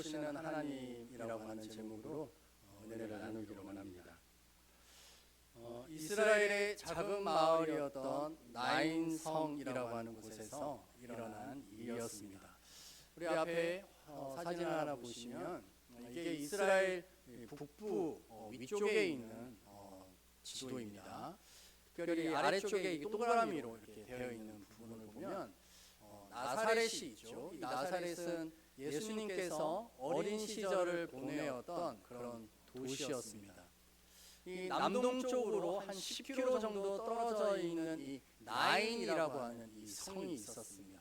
돌보시는 하나님이라고 하는 제목으로 어, 은혜를 나누기로 원합니다. 어, 이스라엘의 작은 마을이었던 나인성이라고 하는 곳에서 일어난 일이었습니다. 우리 앞에 어, 사진 하나 보시면 어, 이게 이스라엘 북부 어, 위쪽에 있는 어, 지도입니다. 특별히 아래쪽에 이게 동그라미로 이렇게 되어 있는 부분을 보면 어, 나사렛이 있죠. 이 나사렛은 예수님께서 어린 시절을 보내었던 그런 도시였습니다. 이 남동쪽으로 한 10km 정도 떨어져 있는 이 나인이라고 하는 이 성이 있었습니다.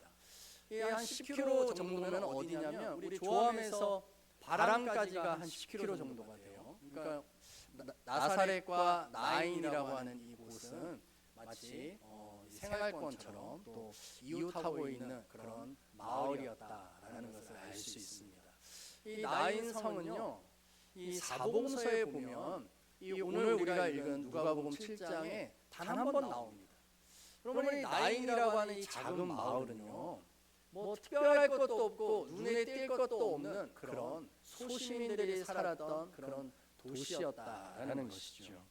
이한 10km 정도면 어디냐면 우리 조암에서 바람까지가 한 10km 정도가 돼요. 그러니까 나- 나사렛과 나인이라고 하는 이 곳은 마치 어, 생활권처럼 또 이웃하고 있는 그런 마을이었다라는 것을 알 수 있습니다. 이 나인 성은요, 이 사복음서에 보면 이 오늘 우리가 읽은 누가복음 7장에 단 한 번 나옵니다. 그러면 이 나인이라고 하는 이 작은 마을은요, 뭐 특별할 것도 없고 눈에 띌 것도 없는 그런 소시민들이 살았던 그런 도시였다라는 것이죠.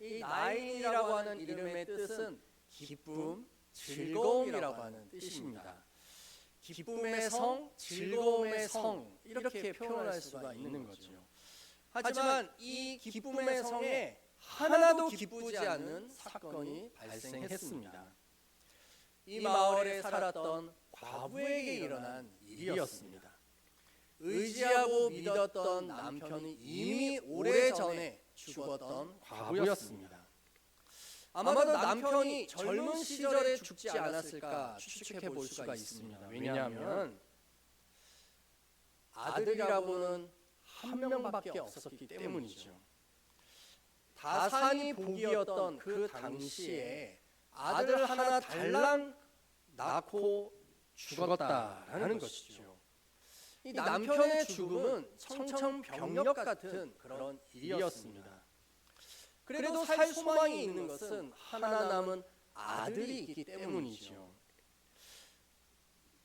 이 나인이라고 하는 이름의 뜻은 기쁨, 즐거움이라고 하는 뜻입니다. 기쁨의 성, 즐거움의 성 이렇게 표현할 수가 있는 거죠. 하지만 이 기쁨의 성에 하나도 기쁘지 않는 사건이 발생했습니다. 이 마을에 살았던 과부에게 일어난 일이었습니다. 의지하고 믿었던 남편이 이미 오래전에 죽었던 과부였습니다. 아마도 남편이 젊은 시절에 죽지 않았을까 추측해 볼 수가 있습니다. 왜냐하면 아들이라고는 한 명밖에 없었기 때문이죠. 다산이 복이었던 그 당시에 아들 하나 달랑 낳고 죽었다라는 것이죠. 이 남편의 죽음은 청천벽력 같은 그런 일이었습니다. 그래도 살 소망이 있는 것은 하나 남은 아들이 있기 때문이죠.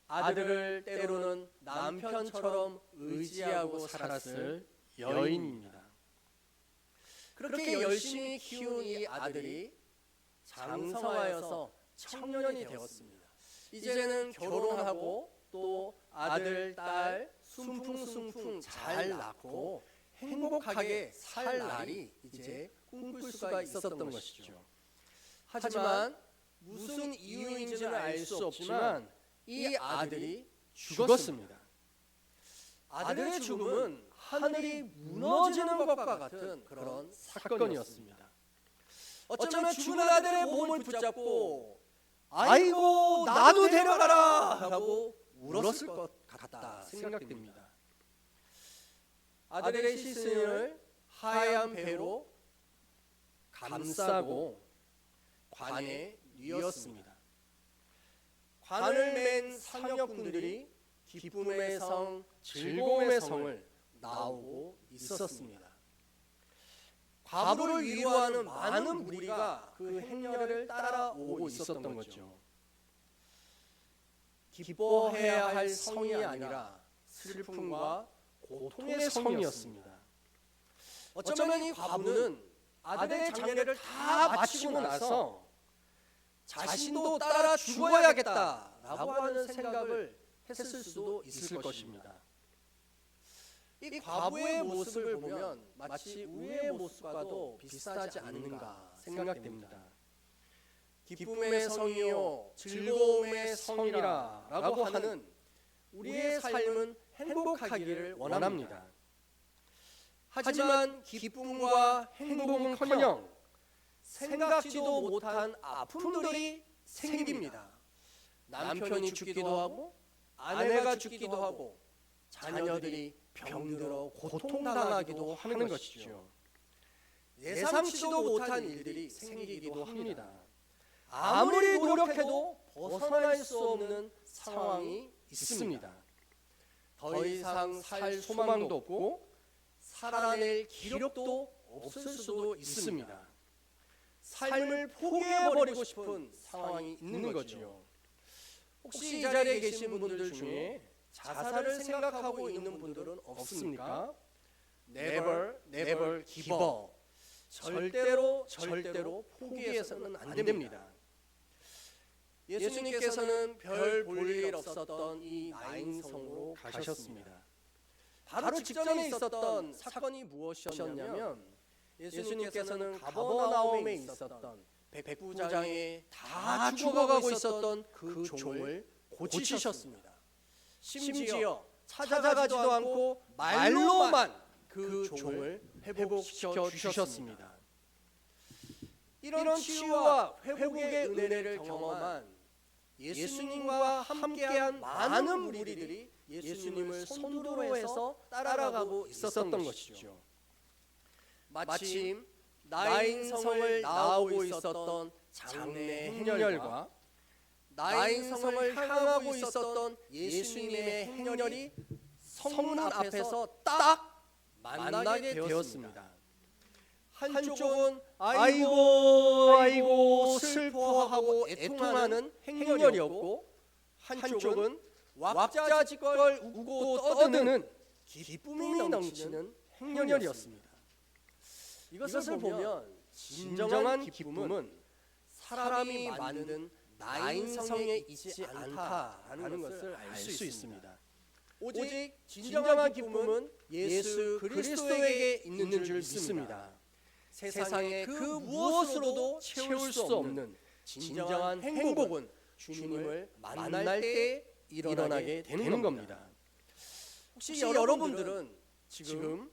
아들을 때로는 남편처럼 의지하고 살았을 여인입니다. 그렇게 열심히 키운 이 아들이 장성하여서 청년이 되었습니다. 이제는 결혼하고 또 아들, 딸 순풍순풍 잘 낳고 행복하게 살 날이 이제 꿈꿀 수가 있었던 것이죠. 하지만 무슨 이유인지는 알 수 없지만 이 아들이 죽었습니다. 아들의 죽음은 하늘이 무너지는 것과 같은 그런 사건이었습니다. 어쩌면 죽은 아들의 몸을 붙잡고 아이고 나도 데려가라 하고 울었을 것 같다 생각됩니다. 아들의 시신을 하얀 배로 감싸고 관에 뉘었습니다. 관을 맨 상역군들이 기쁨의 성, 즐거움의 성을 나오고 있었습니다. 과부를 위로하는 많은 무리가 그 행렬을 따라오고 있었던 거죠. 기뻐해야 할 성이 아니라 슬픔과 고통의 성이었습니다. 어쩌면 이 과부는 아들의 장례를 다 마치고 나서 자신도 따라 죽어야겠다라고 하는 생각을 했을 수도 있을 것입니다. 이 과부의 모습을 보면 마치 우리의 모습과도 비슷하지 않는가 생각됩니다. 기쁨의 성이요 즐거움의 성이라라고 하는 우리의 삶은 행복하기를 원합니다. 하지만 기쁨과 행복은커녕 생각지도 못한 아픔들이 생깁니다. 남편이 죽기도 하고 아내가 죽기도 하고 자녀들이 병들어 고통당하기도 하는 것이죠. 예상치도 못한 일들이 생기기도 합니다. 아무리 노력해도 벗어날 수 없는 상황이 있습니다. 더 이상 살 소망도 없고 살아낼 기력도 없을 수도 있습니다. 삶을 포기해버리고 싶은 상황이 있는 거죠. 혹시 이 자리에 계신 분들 중에 자살을 생각하고 있는 분들은 없습니까? Never, never give up. 절대로 절대로 포기해서는 안 됩니다. 예수님께서는 별 볼 일 없었던 이 나인성으로 가셨습니다. 바로 직전에 있었던 사건이 무엇이었냐면 예수님께서는 가버나움에 있었던 백부장이 다 죽어가고 있었던 그 종을 고치셨습니다. 심지어 찾아가지도 않고 말로만 그 종을 회복시켜 주셨습니다. 이런 치유와 회복의 은혜를 경험한 예수님과 함께한 많은 무리들이 예수님을 손으로 해서 따라가고 있었던 것이죠. 마침 나인성을 나오고 있었던 장래 행렬과 나인성을 향하고 있었던 예수님의 행렬이 성문 앞에서 딱 만나게 되었습니다. 한쪽은 아이고 아이고 슬퍼하고 애통하는 행렬이었고 한쪽은 왁자지껄 웃고 떠드는 기쁨이 넘치는 행렬이었습니다. 이것을 보면 진정한 기쁨은 사람이 만든 나인성에 있지 않다라는 것을 알 수 있습니다. 오직 진정한 기쁨은 예수 그리스도에게 있는 줄 믿습니다. 세상의 그 무엇으로도 채울 수 없는 진정한 행복은 주님을 만날 때 일어나게 되는 겁니다. 혹시 여러분들은 지금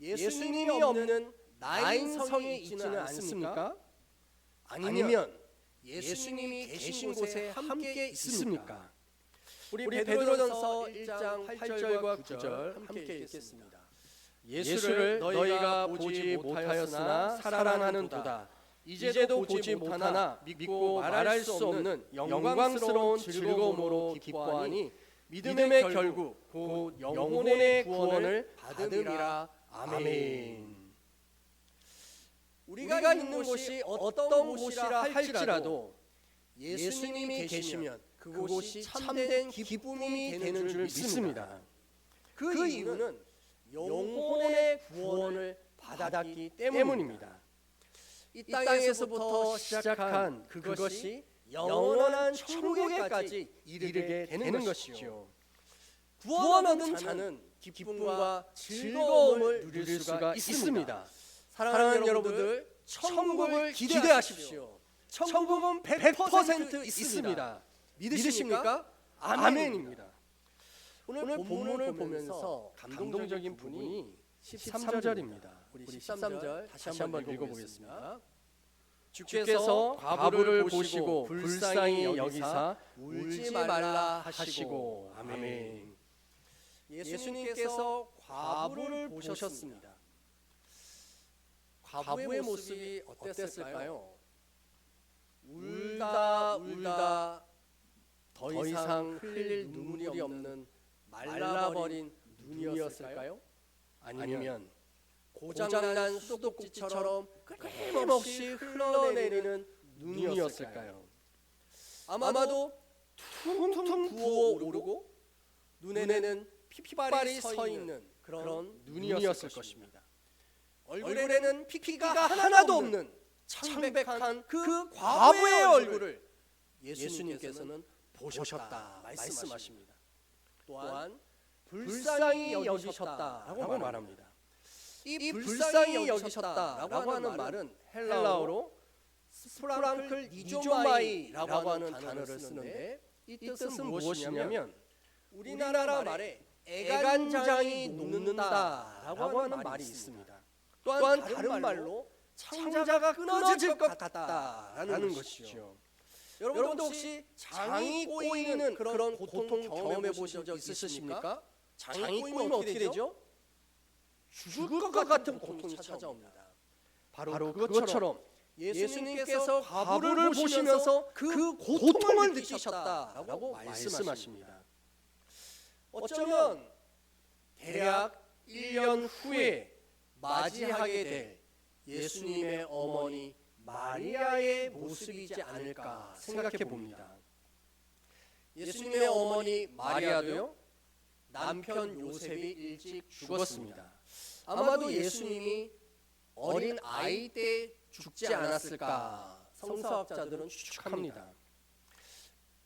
예수님이 없는 나인성에 있지는 않습니까? 아니면 예수님이 계신 곳에 함께 있습니까? 우리 베드로전서 1장 8절과 9절 함께 읽겠습니다. 예수를 너희가 보지 못하였으나 사랑하는도다. 이제도 보지 못하나 믿고 말할 수 없는 영광스러운 즐거움으로 기뻐하니 믿음의 결국 곧 영혼의 구원을 받음이라 아멘. 우리가 있는 곳이 어떤 곳이라 할지라도 예수님이 계시면 그곳이 참된 기쁨이 되는 줄 믿습니다. 그 이유는 영혼의 구원을 받았기 때문입니다. 이 땅에서부터 시작한 그것이 영원한 천국에까지 이르게 되는 것이죠. 구원 얻은 자는 기쁨과 즐거움을 누릴 수가 있습니다. 사랑하는 여러분들, 천국을 기대하십시오. 천국은 100% 있습니다. 믿으십니까? 아멘입니다. 오늘 본문을 보면서 감동적인 부분이 13절입니다. 우리 13절 다시 한번 읽어보겠습니다. 주께서 과부를 보시고 불쌍히 여기사 울지 말라 하시고 아멘. 예수님께서 과부를 보셨습니다. 과부의 모습이 어땠을까요? 울다 울다 더 이상 흘릴 눈물이 없는 말라버린 눈이었을까요? 아니면 고장난 수도꼭지처럼 끊임없이 흘러내리는 눈이었을까요? 아마도 퉁퉁 부어오르고 눈에는 핏발이 서 있는 그런 눈이었을 것입니다. 얼굴에는 피가 하나도 없는 창백한 그 과부의 얼굴을 예수님께서는 보셨다 말씀하십니다. 또한 불쌍히 여기셨다라고 말합니다. 이 불쌍히 여기셨다라고 하는 말은 헬라어로 스프랑클 니조마이라고 하는 단어를 쓰는데 이 뜻은 무엇이냐면 우리나라 말에 애간장이 녹는다라고 하는 말이 있습니다. 또한 다른 말로 창자가 끊어질 것 같다라는 것이죠. 여러분도 혹시 장이 꼬이는 그런 고통 경험해 보신 적 있으십니까? 장이 꼬이면 어떻게 되죠? 죽을 것 같은 고통이 찾아옵니다. 바로, 그것처럼 예수님께서 과부를 보시면서 그 고통을 느끼셨다라고 말씀하십니다. 어쩌면 대략 1년 후에 맞이하게 될 예수님의 어머니 마리아의 모습이지 않을까 생각해 봅니다. 예수님의 어머니 마리아도요 남편 요셉이 일찍 죽었습니다. 아마도 예수님이 어린 아이 때 죽지 않았을까 성서학자들은 추측합니다.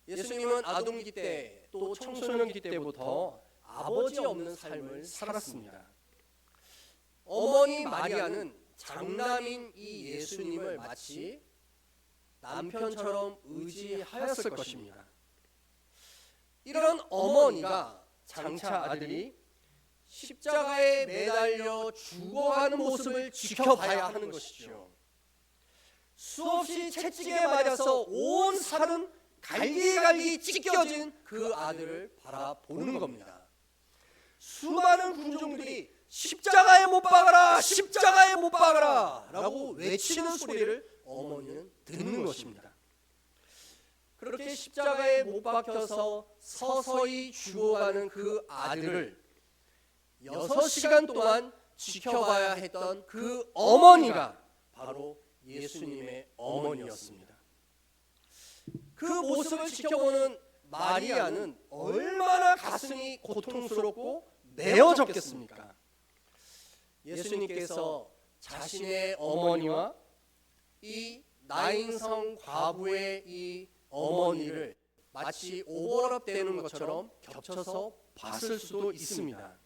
예수님은 아동기 때 또 청소년기 때부터 아버지 없는 삶을 살았습니다. 어머니 마리아는 장남인 이 예수님을 마치 남편처럼 의지하였을 것입니다. 이런 어머니가 장차 아들이 십자가에 매달려 죽어가는 모습을 지켜봐야 하는 것이죠. 수없이 채찍에 맞아서 온 살은 갈기갈기 찢겨진 그 아들을 바라보는 겁니다. 수많은 군중들이 십자가에 못 박아라, 십자가에 못 박아라 라고 외치는 소리를 어머니는 듣는 것입니다. 그렇게 십자가에 못 박혀서 서서히 죽어가는 그 아들을 여섯 시간 동안 지켜봐야 했던 그 어머니가 바로 예수님의 어머니였습니다. 그 모습을 지켜보는 마리아는 얼마나 가슴이 고통스럽고 메어졌겠습니까? 예수님께서 자신의 어머니와 이 나인성 과부의 이 어머니를 마치 오버랩되는 것처럼 겹쳐서 봤을 수도 있습니다.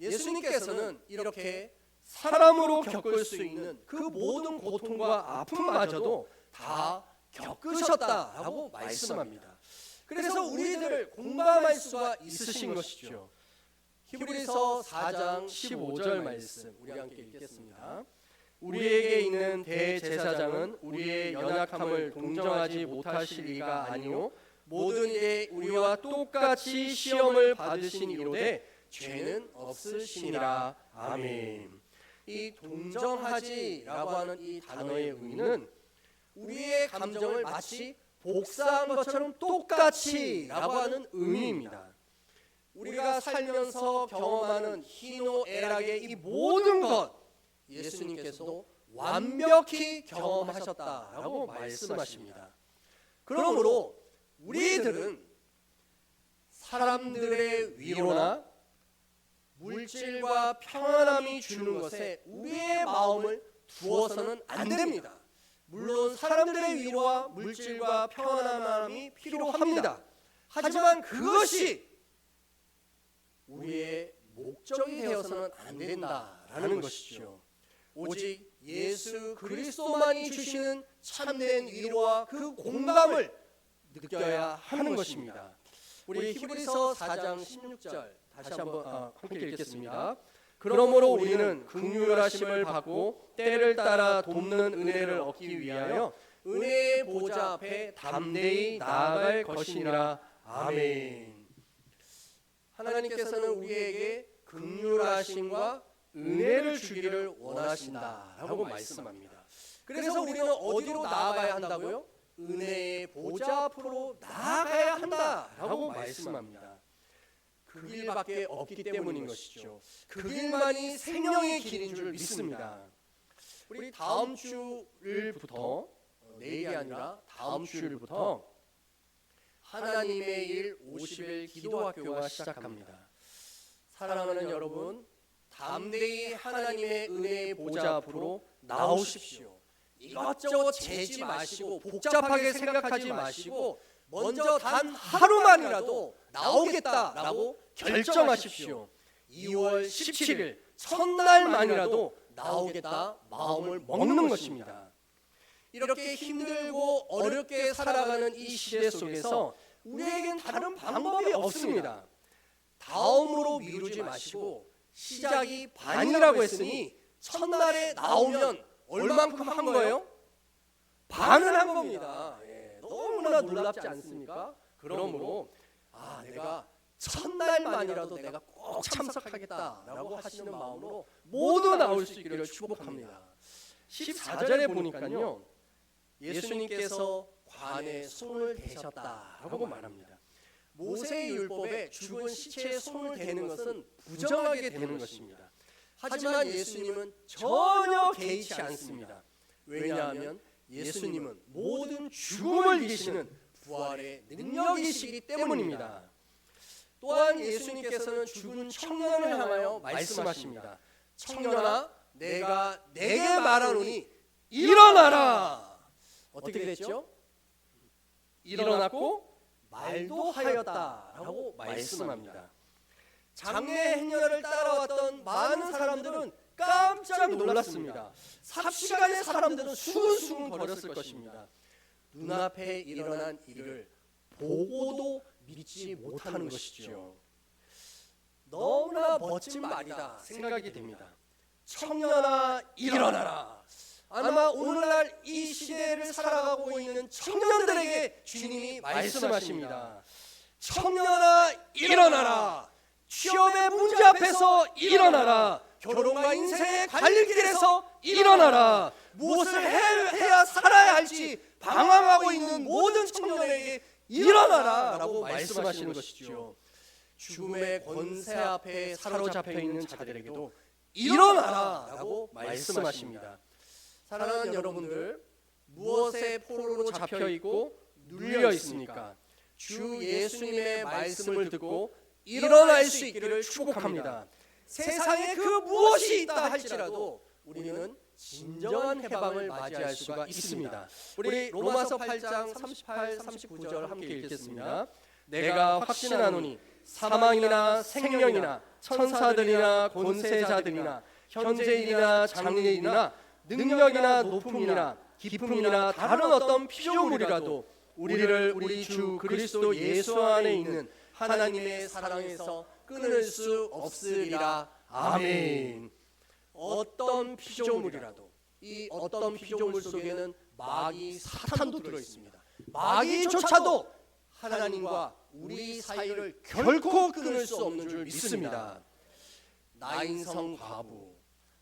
예수님께서는 이렇게 사람으로 겪을 수 있는 그 모든 고통과 아픔마저도 다 겪으셨다라고 말씀합니다. 그래서 우리들 공감할 수가 있으신 것이죠. 히브리서 4장 15절 말씀 우리 함께 읽겠습니다. 우리에게 있는 대제사장은 우리의 연약함을 동정하지 못하실 리가 아니요 모든 일에 우리와 똑같이 시험을 받으신 이로되 죄는 없으시니라 아멘. 이 동정하지라고 하는 이 단어의 의미는 우리의 감정을 마치 복사한 것처럼 똑같이라고 하는 의미입니다. 우리가 살면서 경험하는 희노애락의 이 모든 것 예수님께서도 완벽히 경험하셨다라고 말씀하십니다. 그러므로 우리들은 사람들의 위로나 물질과 평안함이 주는 것에 우리의 마음을 두어서는 안 됩니다. 물론 사람들의 위로와 물질과 평안함이 필요합니다. 하지만 그것이 우리의 목적이 되어서는 안 된다라는 것이죠. 오직 예수 그리스도만이 주시는 참된 위로와 그 공감을 느껴야 하는 것입니다. 우리 히브리서 4장 16절 다시 한번 아, 함께 읽겠습니다. 그러므로 우리는 긍휼하심을 받고 때를 따라 돕는 은혜를 얻기 위하여 은혜의 보좌 앞에 담대히 나아갈 것이니라. 아멘. 하나님께서는 우리에게 긍휼하심과 은혜를 주기를 원하신다라고 말씀합니다. 그래서 우리는 어디로 나아가야 한다고요? 은혜의 보좌 앞으로 나아가야 한다라고 말씀합니다. 그 길밖에 없기 때문인 것이죠. 그 길만이 생명의 길인 줄 믿습니다. 우리 다음 주일부터 어, 내일이 아니라 다음 주일부터 하나님의 일 50일 기도학교가 시작합니다. 사랑하는 여러분, 담대히 하나님의 은혜의 보좌 앞으로 나오십시오. 이것저것 재지 마시고 복잡하게 생각하지 마시고 먼저 단 하루만이라도 나오겠다라고 결정하십시오. 2월 17일 첫날만이라도 나오겠다 마음을 먹는 것입니다. 이렇게 힘들고 어렵게 살아가는 이 시대 속에서 우리에겐 다른 방법이 없습니다. 다음으로 미루지 마시고 시작이 반이라고 했으니 첫날에 나오면 얼만큼 한 거예요? 반은 한 겁니다. 예, 너무나 놀랍지 않습니까? 그러므로 아 내가 첫날만이라도 내가 꼭 참석하겠다라고 하시는 마음으로 모두 나올 수 있기를 축복합니다. 14절에 보니까요. 예수님께서 관에 손을 대셨다라고 말합니다. 모세의 율법에 죽은 시체에 손을 대는 것은 부정하게 되는 것입니다. 하지만 예수님은 전혀 개의치 않습니다. 왜냐하면 예수님은 모든 죽음을 이기시는 부활의 능력이시기 때문입니다. 또한 예수님께서는 죽은 청년을 향하여 말씀하십니다. 청년아, 내가 내게 말하노니 일어나라. 어떻게 됐죠? 일어났고 말도 하였다라고 말씀합니다. 장례 행렬을 따라왔던 많은 사람들은 깜짝 놀랐습니다. 삽시간에 사람들은 수근수근 거렸을 것입니다. 눈앞에 일어난 일을 보고도 믿지 못하는 것이죠. 너무나 멋진 말이다 생각이 됩니다. 청년아 일어나라. 아마 오늘날 이 시대를 살아가고 있는 청년들에게 주님이 말씀하십니다. 청년아 일어나라. 취업의 문제 앞에서 일어나라. 결혼과 인생의 갈길에서 일어나라. 무엇을 해- 해야 살아야 할지 방황하고 있는 모든 청년에게 일어나라라고 말씀하시는 것이죠. 죽음의 권세 앞에 사로잡혀 있는 자들에게도 일어나라라고 말씀하십니다. 사랑하는 여러분들, 무엇의 포로로 잡혀 있고 눌려 있습니까? 주 예수님의 말씀을 듣고 일어날 수 있기를 축복합니다. 세상에 그 무엇이 있다 할지라도 우리는 진정한 해방을 맞이할 수가 있습니다. 우리 로마서 8장 38, 39절 함께 읽겠습니다. 내가 확신하노니 사망이나 생명이나 천사들이나 권세자들이나 현재일이나 장래일이나 능력이나 높음이나 기쁨이나 다른 어떤 피조물이라도 우리를 우리 주 그리스도 예수 안에 있는 하나님의 사랑에서 끊을 수 없으리라. 아멘. 어떤 피조물이라도 이 어떤 피조물 속에는 마귀 사탄도 들어 있습니다. 마귀조차도 하나님과 우리 사이를 결코 끊을 수 없는 줄 믿습니다. 나인성 과부,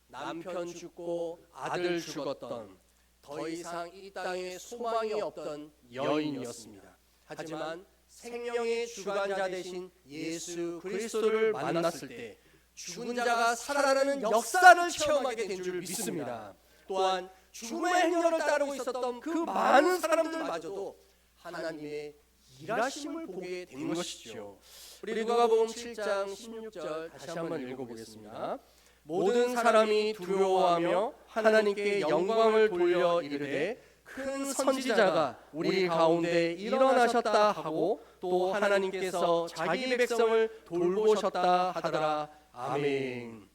남편 죽고 아들 죽었던 더 이상 이 땅에 소망이 없던 여인이었습니다. 하지만 생명의 주관자 되신 예수 그리스도를 만났을 때 죽은 자가 살아나는 역사를 체험하게 된 줄 믿습니다. 또한 죽음의 행렬을 따르고 있었던 그 많은 사람들마저도 하나님의 일하심을 보게 된 것이죠. 우리 누가복음 7장 16절 다시 한번 읽어보겠습니다. 모든 사람이 두려워하며 하나님께 영광을 돌려 이르되 큰 선지자가 우리 가운데 일어나셨다 하고 또 하나님께서 자기 백성을 돌보셨다 하더라. 아멘.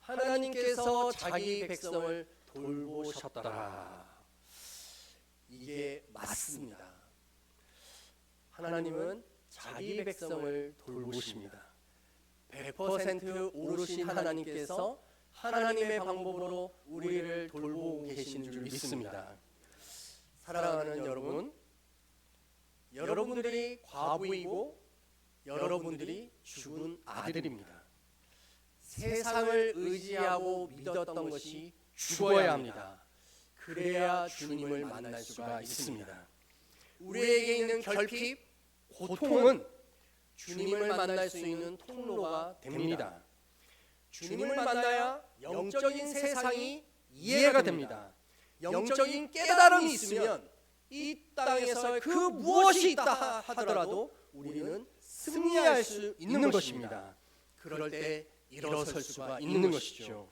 하나님께서 자기 백성을 돌보셨더라. 이게 맞습니다. 하나님은 자기 백성을 돌보십니다. 100% 오르신 하나님께서 하나님의 방법으로 우리를 돌보고 계시는 줄 믿습니다. 사랑하는 여러분, 여러분들이 과부이고 여러분들이 죽은 아들입니다. 세상을 의지하고 믿었던 것이 죽어야 합니다. 그래야 주님을 만날 수가 있습니다. 우리에게 있는 결핍, 고통은 주님을 만날 수 있는 통로가 됩니다. 주님을 만나야 영적인 세상이 이해가 됩니다. 영적인 깨달음이 있으면 이 땅에서 그 무엇이 있다 하더라도 우리는 승리할 수 있는 것입니다. 그럴 때 일어설 수가 있는 것이죠.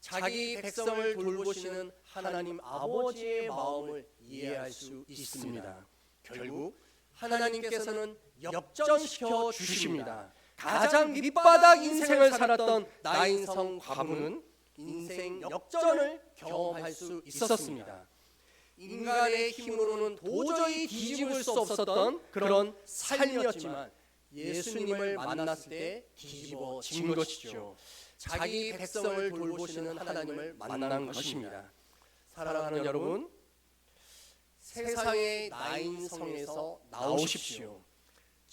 자기 백성을 돌보시는 하나님 아버지의 마음을 이해할 수 있습니다. 결국 하나님께서는 역전시켜 주십니다. 가장 밑바닥 인생을 살았던 나인성 과부는 인생 역전을 경험할 수 있었습니다. 인간의 힘으로는 도저히 뒤집을 수 없었던 그런 삶이었지만 예수님을 만났을 때 뒤집어진 것이죠. 자기 백성을 돌보시는 하나님을 만난 것입니다. 사랑하는 여러분, 세상의 나인성에서 나오십시오.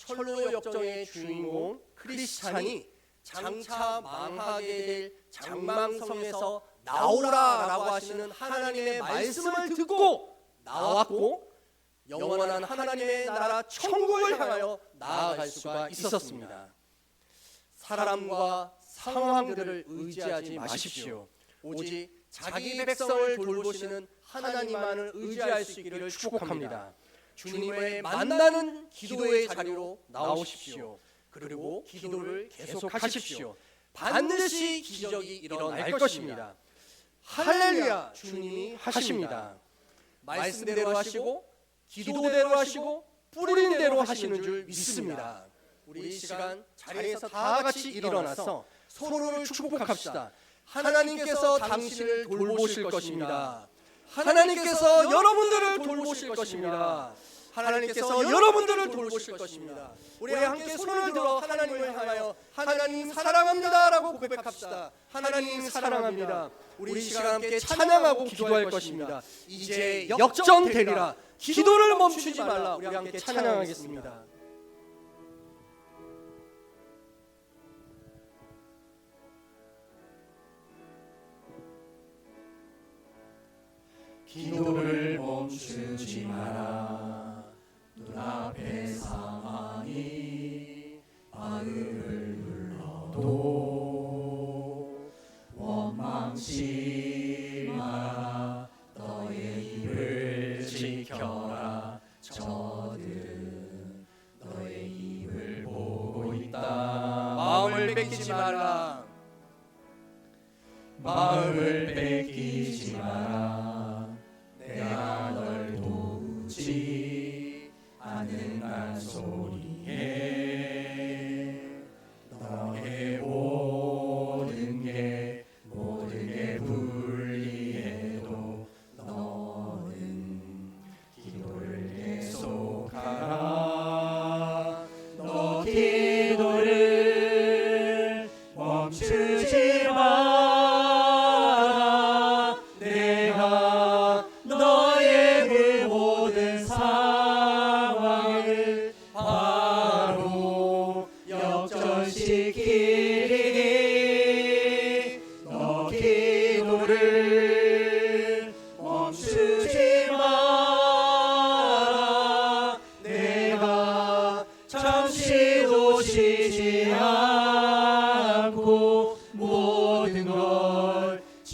철로 역정의 주인공 크리스찬이 장차 망하게 될 장망성에서 나오라라고 하시는 하나님의 말씀을 듣고 나왔고 영원한 하나님의 나라 천국을 향하여 나아갈 수가 있었습니다. 사람과 상황들을 의지하지 마십시오. 오직 자기 백성을 돌보시는 하나님만을 의지할 수 있기를 축복합니다. 주님을 만나는 기도의 자리로 나오십시오. 그리고 기도를 계속하십시오. 반드시 기적이 일어날 것입니다. 할렐루야 주님이 하십니다. 말씀대로 하시고 기도대로 하시고 뿌린 대로 하시는 줄 믿습니다. 우리 이 시간 자리에서 다 같이 일어나서 서로를 축복합시다. 하나님께서 당신을 돌보실 것입니다. 하나님께서 여러분들을 돌보실 것입니다. 하나님께서 여러분들을 돌보실 것입니다. 우리 함께 손을 들어 하나님을 향하여 하나님 사랑합니다라고 고백합시다. 하나님 사랑합니다. 우리 이 시간 함께 찬양하고 기도할 것입니다. 이제 역전되리라. 기도를 멈추지 말라. 우리 함께 찬양하겠습니다. 기도를 멈추지 마라. 눈앞의 상황이 마음을 눌러도 원망치 마라. 너의 입을 지켜라. 저들은 너의 입을 보고 있다. 마음을 뺏기지 말라. 마음을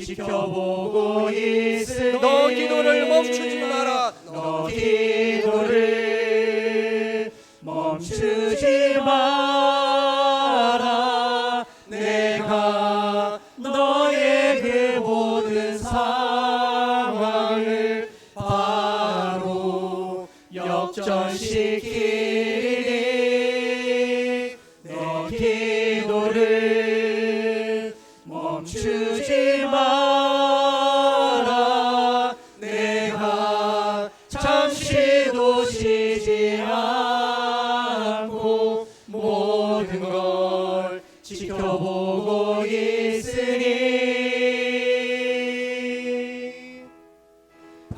지켜보고 있으니 너 기도를 멈추지 마라.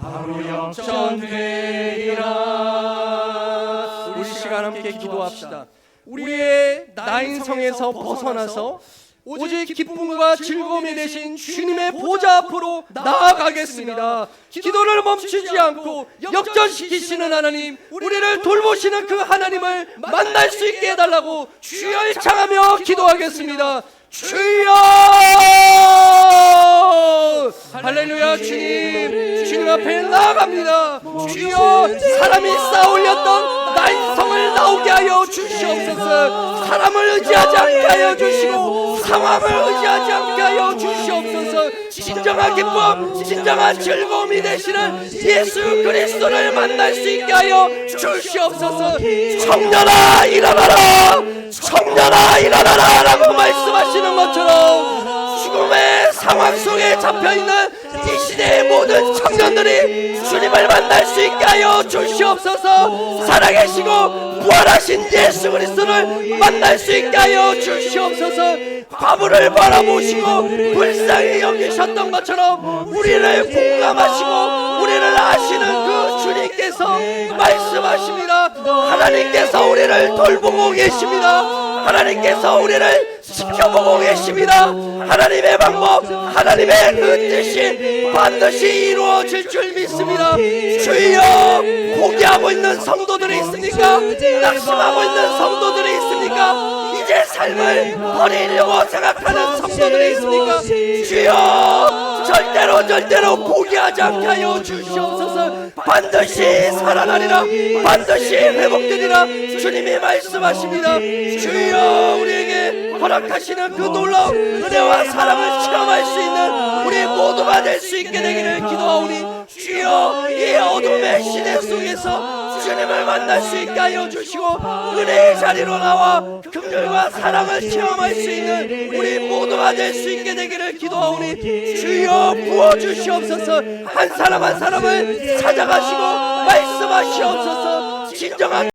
바로 역전되리라 우리 시간 함께 기도합시다. 우리의 나인성에서 벗어나서 오직 기쁨과 즐거움이 되신 주님의 보좌 앞으로 나아가겠습니다. 기도를 멈추지 않고 역전시키시는 하나님, 우리를 돌보시는 그 하나님을 만날 수 있게 해달라고 주여 창하며 기도하겠습니다. 주여! 할렐루야 주님, 주님 앞에 나아갑니다. 주여 사람이 쌓아올렸던 나인성을 나오게 하여 주시옵소서. 사람을 의지하지 않게 하여 주시고 상황을 의지하지 않게 하여 주시옵소서. 진정한 기쁨, 진정한 즐거움이 되시는 예수 그리스도를 만날 수 있게 하여 주시옵소서. 청년아 일어나라, 청년아 일어나라 라고 말씀하시는 것처럼 죽음의 상황 속에 잡혀 있는 이 시대의 모든 청년들이 주님을 만날 수 있게 하여 주시옵소서. 살아계시고 부활하신 예수 그리스도를 만날 수 있게 하여 주시옵소서. 과부를 바라보시고 불쌍히 여기셨던 것처럼 우리를 공감하시고 우리를 아시는 그 주님께서 말씀하십니다. 하나님께서 우리를 돌보고 계십니다. 하나님께서 우리를 지켜보고 계십니다. 하나님의 방법, 하나님의 그 뜻이 반드시 이루어질 줄 믿습니다. 주여 포기하고 있는 성도들이 있습니까? 낙심하고 있는 성도들이 있습니까? 이제 삶을 버리려고 생각하는 성도들이 있습니까? 주여 절대로 절대로 포기하지 않게 하여 주시옵소서. 반드시 살아나리라. 반드시 회복되리라. 주님이 말씀하십니다. 주여 우리에게 허락하시는 그 놀라운 은혜와 사랑을 체험할 수 있는 우리 모두가 될 수 있게 되기를 기도하오니 주여 이 어둠의 시대 속에서 주님을 만날 수 있게 하여 주시고 은혜의 자리로 나와 긍휼과 사랑을 체험할 수 있는 우리 모두가 될 수 있게 되기를 기도하오니 주여 부어주시옵소서. 한 사람 한 사람을 찾아가시고 말씀하시옵소서. 진정한